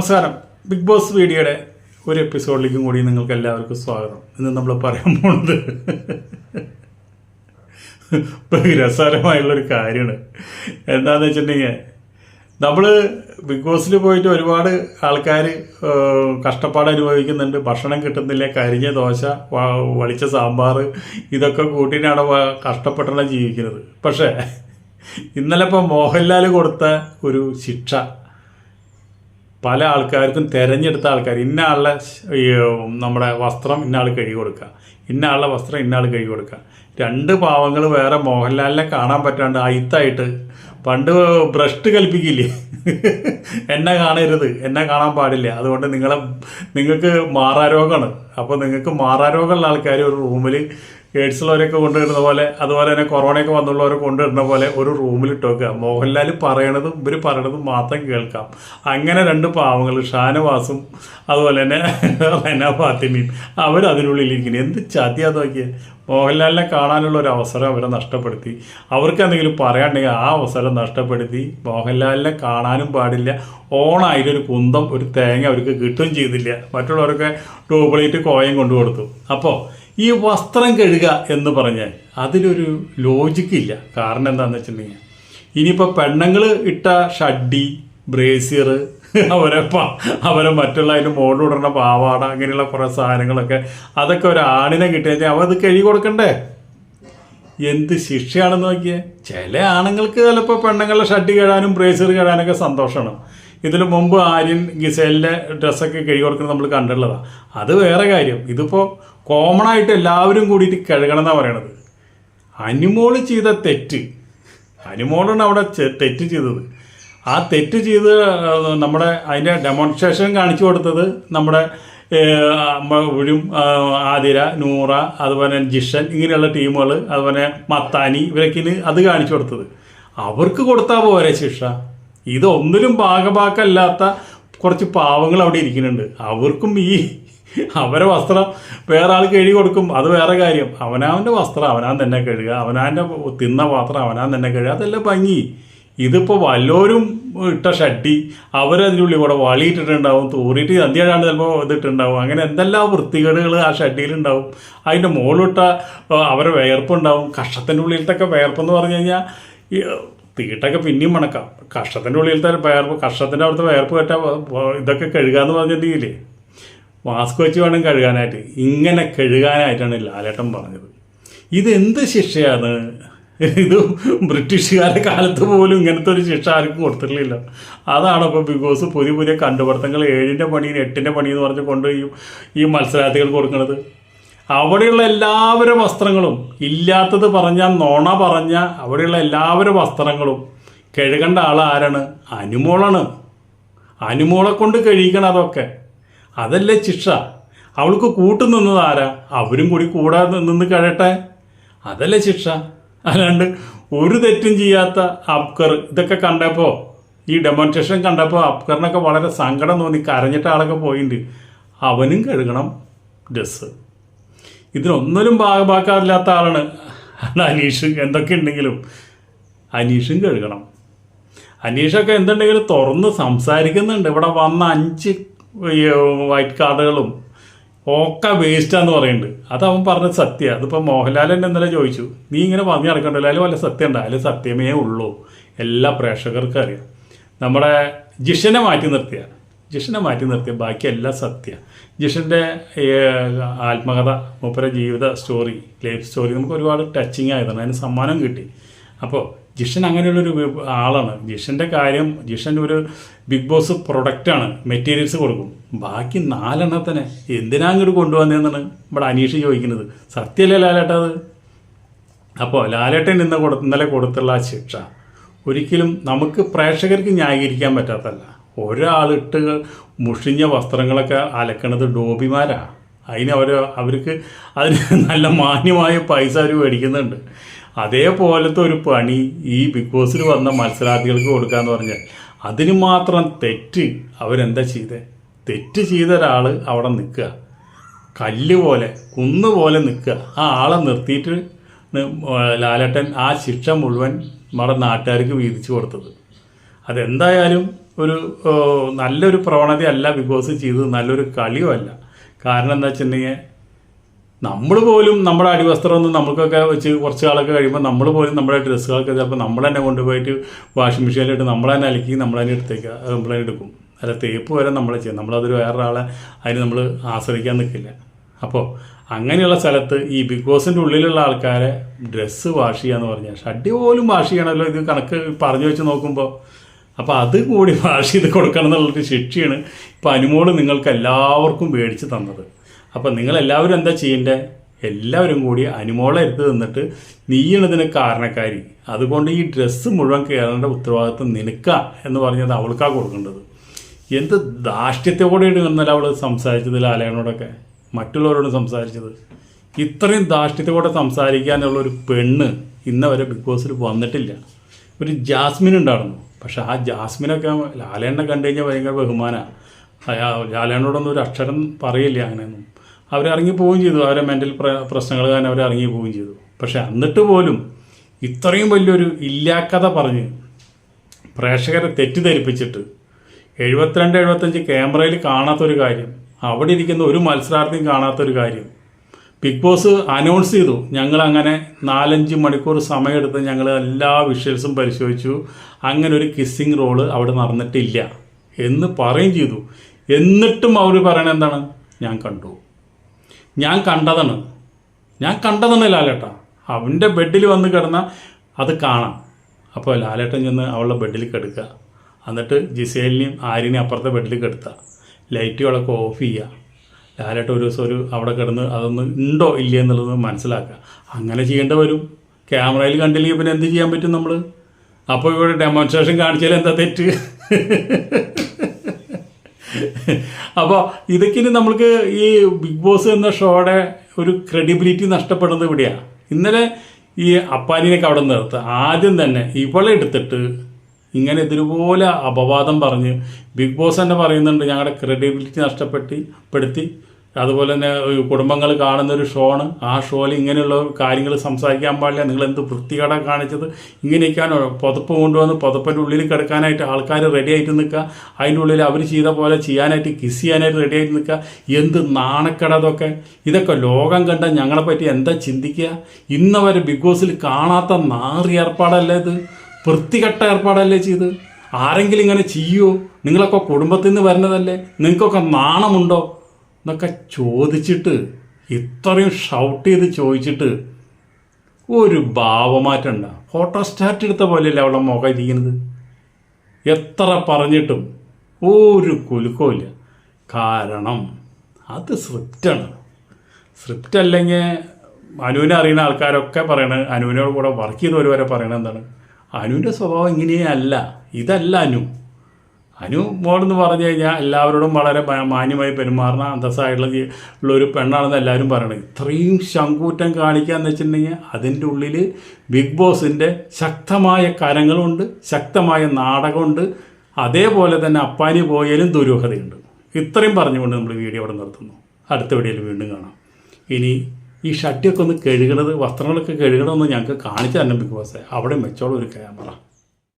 നമസ്കാരം big boss വീഡിയോയുടെ ഒരു എപ്പിസോഡിലേക്കും കൂടി നിങ്ങൾക്ക് എല്ലാവർക്കും സ്വാഗതം. ഇന്ന് നമ്മൾ പറയാൻ പോണത് രസകരമായുള്ളൊരു കാര്യമാണ്. എന്താണെന്ന് വെച്ചിട്ടുണ്ടെങ്കിൽ നമ്മൾ ബിഗ് ബോസിൽ പോയിട്ട് ഒരുപാട് ആൾക്കാർ കഷ്ടപ്പാട് അനുഭവിക്കുന്നുണ്ട്. ഭക്ഷണം കിട്ടുന്നില്ല കരിഞ്ഞ ദോശ വളിച്ച സാമ്പാർ ഇതൊക്കെ കൂട്ടിനാണ് കഷ്ടപ്പെട്ടാണ് ജീവിക്കുന്നത്. പക്ഷേ ഇന്നലെ ഇപ്പോൾ മോഹൻലാൽ കൊടുത്ത ഒരു ശിക്ഷ പല ആൾക്കാർക്കും തിരഞ്ഞെടുത്ത ആൾക്കാർ ഇന്ന ആളുടെ നമ്മുടെ വസ്ത്രം ഇന്ന ആൾ കഴുകി കൊടുക്കുക ഇന്ന ആളുടെ വസ്ത്രം ഇന്ന ആൾ കഴുകി കൊടുക്കുക. രണ്ട് പാവങ്ങൾ വേറെ മോഹൻലാലിനെ കാണാൻ പറ്റാണ്ട് അയിത്തായിട്ട് പണ്ട് ഭ്രഷ്ട് കൽപ്പിക്കില്ലേ? എന്നെ കാണരുത് എന്നെ കാണാൻ പാടില്ല. അതുകൊണ്ട് നിങ്ങളെ നിങ്ങൾക്ക് മാറാരോഗമാണ്. അപ്പോൾ നിങ്ങൾക്ക് മാറാരോഗമുള്ള ആൾക്കാർ ഒരു റൂമിൽ എയ്ഡ്സുള്ളവരൊക്കെ കൊണ്ടുവരുന്ന പോലെ അതുപോലെ തന്നെ കൊറോണയൊക്കെ വന്നുള്ളവരെ കൊണ്ടുവരുന്ന പോലെ ഒരു റൂമിൽ ഇട്ട് വെക്കുക മോഹൻലാൽ പറയണതും ഇവർ പറയണതും മാത്രം കേൾക്കാം. അങ്ങനെ രണ്ട് പാവങ്ങൾ ഷാനവാസും അതുപോലെ തന്നെ റെന ഫാത്തിമയും അവർ അതിനുള്ളിലിരിക്കുന്നു എന്ത് ചതിയാ നോക്കിയത് മോഹൻലാലിനെ കാണാനുള്ള ഒരു അവസരം അവരെ നഷ്ടപ്പെടുത്തി. അവർക്ക് എന്തെങ്കിലും പറയാണ്ടെങ്കിൽ ആ അവസരം നഷ്ടപ്പെടുത്തി. മോഹൻലാലിനെ കാണാനും പാടില്ല. ഓണായിട്ടൊരു കുന്തം ഒരു തേങ്ങ അവർക്ക് കിട്ടുകയും ചെയ്തില്ല. മറ്റുള്ളവരൊക്കെ ട്യൂബ്ലൈറ്റ് കോയം കൊണ്ടു കൊടുത്തു അപ്പോൾ ഈ വസ്ത്രം കഴുകുക എന്ന് പറഞ്ഞാൽ അതിലൊരു ലോജിക്കില്ല കാരണം എന്താണെന്ന് വെച്ചിട്ടുണ്ടെങ്കിൽ ഇനിയിപ്പോൾ പെണ്ണുങ്ങൾ ഇട്ട ഷഡ്ഡി ബ്രേസിയർ അവരെ അവരെ മറ്റുള്ള അതിന്റെ മോളിലിടുന്ന പാവാട അങ്ങനെയുള്ള കുറേ സാധനങ്ങളൊക്കെ അതൊക്കെ ഒരു ആണിനെ കിട്ടിയാൽ അവ അത് കഴുകി കൊടുക്കണ്ടേ? എന്ത് ശിക്ഷയാണെന്ന് നോക്കിയേ. ചില ആണുങ്ങൾക്ക് ചിലപ്പോൾ പെണ്ണുങ്ങളെ ഷഡ്ഡി കഴുകാനും ബ്രേസർ കഴുകാനൊക്കെ സന്തോഷമാണ്. ഇതിനു മുമ്പ് ആര്യൻ ഗിസേലിന്റെ ഡ്രസ്സൊക്കെ കഴുകി കൊടുക്കുന്നത് നമ്മൾ കണ്ടിട്ടുള്ളതാണ് അത് വേറെ കാര്യം. ഇതിപ്പോൾ കോമൺ ആയിട്ട് എല്ലാവരും കൂടിയിട്ട് കഴുകണം എന്നാണ് പറയണത്. അനുമോൾ ചെയ്ത തെറ്റ്. അനുമോളാണ് അവിടെ തെറ്റ് ചെയ്തത്. ആ തെറ്റ് ചെയ്ത് നമ്മുടെ അതിന്റെ ഡെമോൺസ്ട്രേഷൻ കാണിച്ചു കൊടുത്തത് നമ്മുടെ ഒഴും ആതിര നൂറ അതുപോലെ ജിഷൻ ഇങ്ങനെയുള്ള ടീമുകൾ അതുപോലെ മത്താനി ഇവരൊക്കെ അത് കാണിച്ചു കൊടുത്തത്. അവർക്ക് കൊടുത്താൽ പോരെ ശിക്ഷ. ഇതൊന്നിലും ഭാഗഭാക്കല്ലാത്ത കുറച്ച് പാവങ്ങൾ അവിടെ ഇരിക്കുന്നുണ്ട്. അവർക്കും ഈ അവരെ വസ്ത്രം വേറെ ആൾ കഴുകി കൊടുക്കും. അത് വേറെ കാര്യം. അവനാവിന്റെ വസ്ത്രം അവനാൻ തന്നെ കഴുകുക. അവനാന്റെ തിന്ന പാത്രം അവനാൻ തന്നെ കഴുകുക. അതെല്ലാം ഭംഗി. ഇതിപ്പോൾ വല്ലോരും ഇട്ട ഷട്ടി അവരതിന്റെ ഉള്ളിൽ കൂടെ വളിയിട്ടിട്ടുണ്ടാവും തൂറിയിട്ട് അന്ത്യാഴാണ് ചിലപ്പോൾ ഇതിട്ടുണ്ടാവും. അങ്ങനെ എന്തെല്ലാം വൃത്തികേടുകൾ ആ ഷട്ടിയിലുണ്ടാവും അതിന്റെ മുകളിലിട്ട അവരെ വേർപ്പുണ്ടാവും കഷ്ടത്തിന്റെ ഉള്ളിലത്തൊക്കെ വേർപ്പെന്ന് പറഞ്ഞു കഴിഞ്ഞാൽ തീട്ടൊക്കെ പിന്നെയും മണക്കാം. കഷ്ടത്തിന്റെ ഉള്ളിലത്തെ വേർപ്പ് കഷ്ടത്തിന്റെ അവിടുത്തെ വേർപ്പ് കേട്ടാൽ ഇതൊക്കെ കഴുകാന്ന് പറഞ്ഞിട്ടുണ്ടെങ്കിലേ മാസ്ക് വെച്ച് വേണം കഴുകാനായിട്ട്. ഇങ്ങനെ കഴുകാനായിട്ടാണ് ലാലേട്ടൻ പറഞ്ഞത്. ഇതെന്ത് ശിക്ഷയാണ്? ഇത് ബ്രിട്ടീഷുകാരുടെ കാലത്ത് പോലും ഇങ്ങനത്തെ ഒരു ശിക്ഷ ആർക്കും കൊടുത്തിട്ടില്ല. അതാണ് ഇപ്പോൾ ബിഗ് ബോസ് പുതിയ പുതിയ കണ്ടുപിടുത്തങ്ങൾ ഏഴിന്റെ പണിയും എട്ടിന്റെ പണി എന്ന് പറഞ്ഞ് കൊണ്ട് ഈ മത്സരാർത്ഥികൾക്ക് കൊടുക്കുന്നത് അവിടെയുള്ള എല്ലാവരും വസ്ത്രങ്ങളും ഇല്ലാത്തത് പറഞ്ഞ നോണ പറഞ്ഞ അവിടെയുള്ള എല്ലാവരും വസ്ത്രങ്ങളും കഴുകേണ്ട ആൾ ആരാണ്? അനുമോളാണ്. അനുമോളെ കൊണ്ട് കഴിക്കണം അതൊക്കെ. അതല്ലേ ശിക്ഷ? അവൾക്ക് കൂട്ടു നിന്നത് ആരാ? അവരും കൂടി കൂടാതെ നിന്ന് കഴിയട്ടെ. അതല്ലേ ശിക്ഷ? അല്ലാണ്ട് ഒരു തെറ്റും ചെയ്യാത്ത അബ്കർ ഇതൊക്കെ കണ്ടപ്പോൾ ഈ ഡെമോൺസ്ട്രേഷൻ കണ്ടപ്പോൾ അബ്കറിനൊക്കെ വളരെ സങ്കടം തോന്നി. കരഞ്ഞിട്ട് ആളൊക്കെ പോയിട്ടുണ്ട് അവനും കഴുകണം ഡ്രസ്സ് ഇതിനൊന്നിലും ഭാഗമാക്കാറില്ലാത്ത ആളാണ്. അനീഷ് എന്തൊക്കെ ഉണ്ടെങ്കിലും അനീഷും കഴുകണം. അനീഷൊക്കെ എന്തുണ്ടെങ്കിലും തുറന്ന് സംസാരിക്കുന്നുണ്ട്. ഇവിടെ വന്ന അഞ്ച് വൈറ്റ് കാർഡുകളും ഒക്കെ വേസ്റ്റാന്ന് പറയുന്നുണ്ട് അത് അവൻ പറഞ്ഞത് സത്യം. അതിപ്പോൾ മോഹൻലാൽ എന്നെ ഇന്നലെ ചോദിച്ചു നീ ഇങ്ങനെ പറഞ്ഞു നടക്കണ്ടല്ലോ? അതിൽ വല്ല സത്യം ഉണ്ട്? അതിൽ സത്യമേ ഉള്ളൂ. എല്ലാ പ്രേക്ഷകർക്കും അറിയാം. നമ്മുടെ ജിഷനെ മാറ്റി നിർത്തിയ. ജിഷനെ മാറ്റി നിർത്തിയ. ബാക്കി എല്ലാം സത്യ. ജിഷന്റെ ആത്മകഥ മൂപ്പര ജീവിത സ്റ്റോറി ലൈഫ് സ്റ്റോറി നമുക്ക് ഒരുപാട് ടച്ചിങ് ആയതാണ്. അതിന് സമ്മാനം കിട്ടി. അപ്പോൾ ജിഷൻ അങ്ങനെയുള്ളൊരു ആളാണ്. ജിഷന്റെ കാര്യം ജിഷൻ ഒരു ബിഗ് ബോസ് പ്രൊഡക്റ്റാണ്. മെറ്റീരിയൽസ് കൊടുക്കും. ബാക്കി നാലെണ്ണം തന്നെ എന്തിനാ അങ്ങോട്ട് കൊണ്ടുവന്നതെന്നാണ് ഇവിടെ അനീഷ് ചോദിക്കുന്നത്. സത്യമല്ലേ ലാലേട്ട അത്? അപ്പോൾ ലാലേട്ടൻ ഇന്ന് കൊടു ഇന്നലെ കൊടുത്തുള്ള ആ ശിക്ഷ ഒരിക്കലും നമുക്ക് പ്രേക്ഷകർക്ക് ന്യായീകരിക്കാൻ പറ്റാത്തല്ല ഒരാളിട്ട് മുഷിഞ്ഞ വസ്ത്രങ്ങളൊക്കെ അലക്കണത് ഡോബിമാരാണ് അതിന് അവർ അവർക്ക് അതിന് നല്ല മാന്യമായ പൈസ അവർ മേടിക്കുന്നുണ്ട്. അതേപോലത്തെ ഒരു പണി ഈ ബിഗ് ബോസിൽ വന്ന മത്സരാർത്ഥികൾക്ക് കൊടുക്കാന്ന് പറഞ്ഞാൽ അതിന് മാത്രം തെറ്റ് അവരെന്താ ചെയ്തേ? തെറ്റ് ചെയ്ത ഒരാൾ അവിടെ നിൽക്കുക. കല്ല് പോലെ കുന്ന് പോലെ നിൽക്കുക. ആ ആളെ നിർത്തിയിട്ട് ലാലട്ടൻ ആ ശിക്ഷ മുഴുവൻ നമ്മുടെ നാട്ടുകാർക്ക് വീതിച്ചു കൊടുത്തത്. അതെന്തായാലും ഒരു നല്ലൊരു പ്രവണതയല്ല ബിഗ് ബോസ് ചെയ്തത്. നല്ലൊരു കളിയുമല്ല. കാരണം എന്താ വെച്ചിട്ടുണ്ടെങ്കിൽ നമ്മൾ പോലും നമ്മുടെ അടിവസ്ത്രമൊന്നും നമുക്കൊക്കെ വെച്ച് കുറച്ച് കാലൊക്കെ കഴിയുമ്പോൾ നമ്മൾ പോലും നമ്മുടെ ഡ്രസ്സുകളൊക്കെ ചിലപ്പോൾ നമ്മൾ തന്നെ കൊണ്ടുപോയിട്ട് വാഷിംഗ് മെഷീനിലിട്ട് നമ്മൾ തന്നെ അലക്കി നമ്മൾ തന്നെ എടുത്തേക്കുക. നമ്മൾ തന്നെ എടുക്കും. അല്ല തേപ്പ് വരെ നമ്മൾ ചെയ്യും. നമ്മളതൊരു വേറൊരാളെ അതിന് നമ്മൾ ആശ്രയിക്കാൻ നിൽക്കില്ല അപ്പോൾ അങ്ങനെയുള്ള സ്ഥലത്ത് ഈ ബിഗ് ബോസിന്റെ ഉള്ളിലുള്ള ആൾക്കാരെ ഡ്രസ്സ് വാഷ് ചെയ്യാന്ന് പറഞ്ഞാൽ ഷഡ്ഡി പോലും വാഷ് ചെയ്യണമല്ലോ ഇത് കണക്ക് പറഞ്ഞു വെച്ച് നോക്കുമ്പോൾ അപ്പോൾ അത് കൂടി വാഷ് ചെയ്ത് കൊടുക്കണം എന്നുള്ളൊരു ശിക്ഷയാണ് ഇപ്പോൾ അനുമോൾ നിങ്ങൾക്ക് എല്ലാവർക്കും മേടിച്ച് തന്നത്. അപ്പം നിങ്ങളെല്ലാവരും എന്താ ചെയ്യേണ്ടത് എല്ലാവരും കൂടി അനുമോളെ എടുത്ത് നിന്നിട്ട് നീയണതിന് കാരണക്കാരി. അതുകൊണ്ട് ഈ ഡ്രസ്സ് മുഴുവൻ കയറേണ്ട ഉത്തരവാദിത്വം നിനക്ക എന്ന് പറഞ്ഞത് അവൾക്കാ കൊടുക്കേണ്ടത്. എന്ത് ധാഷ്ട്യത്തോടെയാണ് ഇന്നലെ അവൾ സംസാരിച്ചത് ലാലയനോടൊക്കെ മറ്റുള്ളവരോട് സംസാരിച്ചത്. ഇത്രയും ദാഷ്ട്യത്തോടെ സംസാരിക്കാനുള്ള ഒരു പെണ്ണ് ഇന്ന വരെ ബിഗ് ബോസിൽ വന്നിട്ടില്ല. ഒരു ജാസ്മിൻ ഉണ്ടായിരുന്നു. പക്ഷെ ആ ജാസ്മിനൊക്കെ ലാലേണ്ണ കണ്ടു കഴിഞ്ഞാൽ ഭയങ്കര ബഹുമാനമാണ് ലാലേണ്ണോടൊന്നും ഒരു അക്ഷരം പറയില്ല അങ്ങനെയൊന്നും. അവരിറങ്ങി പോവുകയും ചെയ്തു. അവരെ മെന്റൽ പ്രശ്നങ്ങൾ കാരണം അവർ ഇറങ്ങി പോവുകയും ചെയ്തു. പക്ഷെ എന്നിട്ട് പോലും ഇത്രയും വലിയൊരു ഇല്ലാക്കഥ പറഞ്ഞ് പ്രേക്ഷകരെ തെറ്റിദ്ധരിപ്പിച്ചിട്ട് എഴുപത്തിരണ്ട് എഴുപത്തഞ്ച് ക്യാമറയിൽ കാണാത്തൊരു കാര്യം അവിടെ ഇരിക്കുന്ന ഒരു മത്സരാർത്ഥിയും കാണാത്തൊരു കാര്യം. ബിഗ് ബോസ് അനൗൺസ് ചെയ്തു. ഞങ്ങൾ അങ്ങനെ നാലഞ്ച് മണിക്കൂർ സമയമെടുത്ത് ഞങ്ങൾ എല്ലാ വിഷ്വൽസും പരിശോധിച്ചു. അങ്ങനെ ഒരു കിസ്സിങ് റോൾ അവിടെ നടന്നിട്ടില്ല എന്ന് പറയും ചെയ്തു. എന്നിട്ടും അവർ പറയണത് എന്താണ്? ഞാൻ കണ്ടു. ഞാൻ കണ്ടതാണ്. ഞാൻ കണ്ടതാണ് ലാലേട്ട. അവന്റെ ബെഡിൽ വന്ന് കിടന്ന അത് കാണാം. അപ്പോൾ ലാലേട്ടൻ ചെന്ന് അവളുടെ ബെഡിൽ കിടക്കുക. എന്നിട്ട് ജിസേലിനെയും ആര്യനെയും അപ്പുറത്തെ ബെഡിൽ കിടത്തുക ലൈറ്റുകളൊക്കെ ഓഫ് ചെയ്യുക. ലാലേട്ട ഒരു ദിവസം ഒരു അവിടെ കിടന്ന് അതൊന്ന് ഉണ്ടോ ഇല്ലേ എന്നുള്ളത് മനസ്സിലാക്കുക. അങ്ങനെ ചെയ്യേണ്ടി വരും. ക്യാമറയിൽ കണ്ടില്ലെങ്കിൽ പിന്നെ എന്ത് ചെയ്യാൻ പറ്റും നമ്മൾ അപ്പോൾ ഇവിടെ ഡെമോൺസ്ട്രേഷൻ കാണിച്ചാൽ എന്താ തെറ്റ്? അപ്പോൾ ഇതൊക്കെ നമ്മൾക്ക് ഈ ബിഗ് ബോസ് എന്ന ഷോയുടെ ഒരു ക്രെഡിബിലിറ്റി നഷ്ടപ്പെടുന്നത് ഇവിടെയാണ് ഇന്നലെ ഈ അപ്പാനിനൊക്കെ അവിടെ നിർത്ത്. ആദ്യം തന്നെ ഇവളെ എടുത്തിട്ട് ഇങ്ങനെ ഇതുപോലെ അപവാദം പറഞ്ഞ് ബിഗ് ബോസ് തന്നെ പറയുന്നുണ്ട് ഞങ്ങളുടെ ക്രെഡിബിലിറ്റി നഷ്ടപ്പെട്ടി പെടുത്തി. അതുപോലെ തന്നെ കുടുംബങ്ങൾ കാണുന്ന ഒരു ഷോണ് ആ ഷോയിൽ ഇങ്ങനെയുള്ള കാര്യങ്ങൾ സംസാരിക്കാൻ പാടില്ല. നിങ്ങൾ എന്ത് വൃത്തികേട കാണിച്ചത്? ഇങ്ങനെയൊക്കെയാണ് പുതപ്പ് കൊണ്ടുവന്ന് പുതപ്പിന്റെ ഉള്ളിൽ കിടക്കാനായിട്ട് ആൾക്കാർ റെഡി ആയിട്ട് നിൽക്കുക. അതിന്റെ ഉള്ളിൽ അവർ ചെയ്ത പോലെ ചെയ്യാനായിട്ട് കിസ് ചെയ്യാനായിട്ട് റെഡി ആയിട്ട് നിൽക്കുക. എന്ത് നാണക്കട ഇതൊക്കെ ലോകം കണ്ട ഞങ്ങളെ പറ്റി എന്താ ചിന്തിക്കുക? ഇന്നവരെ ബിഗ് ബോസിൽ കാണാത്ത നാറി ഏർപ്പാടല്ലേ ഇത്? വൃത്തികെട്ട ഏർപ്പാടല്ലേ ചെയ്ത്? ആരെങ്കിലും ഇങ്ങനെ ചെയ്യുമോ നിങ്ങളൊക്കെ കുടുംബത്തിൽ നിന്ന് വരുന്നതല്ലേ? നിങ്ങൾക്കൊക്കെ നാണമുണ്ടോ? എന്നൊക്കെ ചോദിച്ചിട്ട് ഇത്രയും ഷൗട്ട് ചെയ്ത് ചോദിച്ചിട്ട് ഒരു ഭാവമാറ്റം ഉണ്ടാ. ഫോട്ടോ സ്റ്റാറ്റ് എടുത്ത പോലെയല്ലേ അവളുടെ മുഖം ഇരിക്കുന്നത്? എത്ര പറഞ്ഞിട്ടും ഒരു കുലുക്കമില്ല കാരണം അത് സ്ക്രിപ്റ്റാണ് സ്ക്രിപ്റ്റ് അല്ലെങ്കിൽ അനുവിനെ അറിയുന്ന ആൾക്കാരൊക്കെ പറയണത് അനുവിനോട് കൂടെ വർക്ക് ചെയ്തവർ വരെ പറയണത് എന്താണ്? അനുവിന്റെ സ്വഭാവം ഇങ്ങനെയല്ല. ഇതല്ല അനു. അനു മോളെന്ന് പറഞ്ഞു കഴിഞ്ഞാൽ എല്ലാവരോടും വളരെ മാന്യമായി പെരുമാറുന്ന അന്തസ്സായിട്ടുള്ള ഉള്ള ഒരു പെണ്ണാണെന്ന് എല്ലാവരും പറയണത്. ഇത്രയും ശങ്കൂറ്റം കാണിക്കാന്ന് വെച്ചിട്ടുണ്ടെങ്കിൽ അതിന്റെ ഉള്ളിൽ ബിഗ് ബോസിന്റെ ശക്തമായ കരങ്ങളുണ്ട് ശക്തമായ നാടകമുണ്ട്. അതേപോലെ തന്നെ അപ്പാനി പോയാലും ദുരൂഹതയുണ്ട്. ഇത്രയും പറഞ്ഞുകൊണ്ട് നമ്മൾ വീഡിയോ അവിടെ നിർത്തുന്നു. അടുത്ത വീഡിയോയിൽ വീണ്ടും കാണാം. ഇനി ഈ ഷട്ടിയൊക്കെ ഒന്ന് കഴുകണത് വസ്ത്രങ്ങളൊക്കെ കഴുകണമെന്ന് ഞങ്ങൾക്ക് കാണിച്ചു തന്നെ ബിഗ് ബോസ്. അവിടെ വെച്ചോളൂ ഒരു ക്യാമറ.